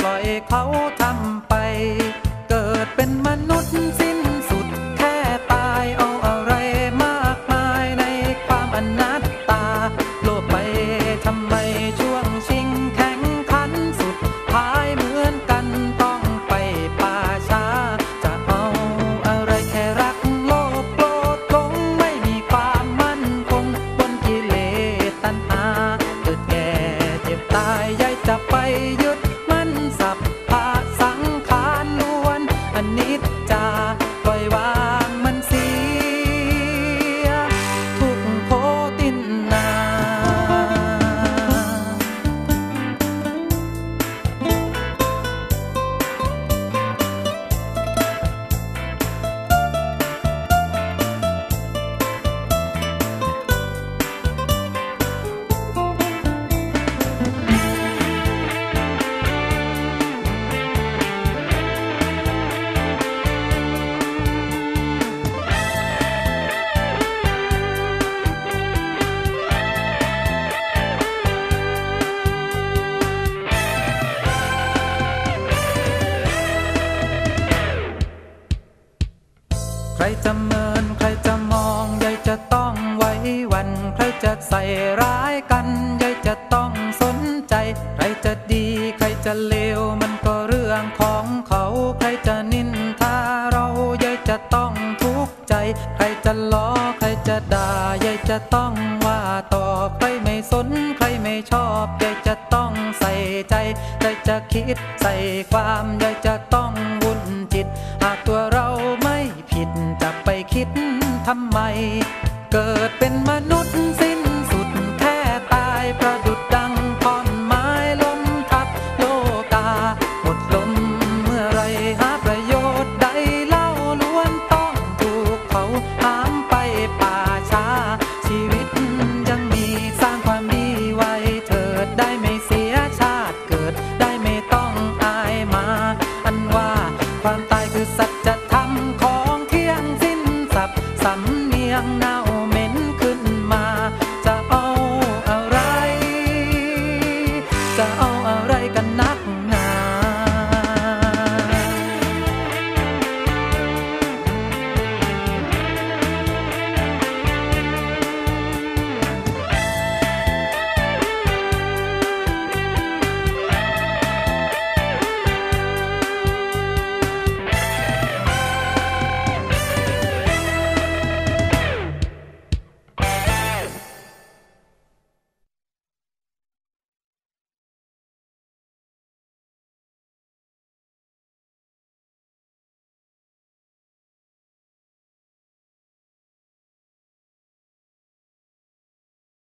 ปล่อยเขาทำไป เกิดเป็นมนุษย์ จะเมินใครจะมองยายจะต้องไว้วัน ใครจะใส่ร้ายกันยายจะต้องสนใจ ใครจะดีใครจะเลวมันก็เรื่องของเขา ใครจะนินทาเรายายจะต้องทุกข์ใจ ใครจะล้อใครจะด่ายายจะต้องว่าต่อใครไม่สนใครไม่ชอบยายจะต้องใส่ใจใครจะคิดใส่ความยายจะต้อง ทำไม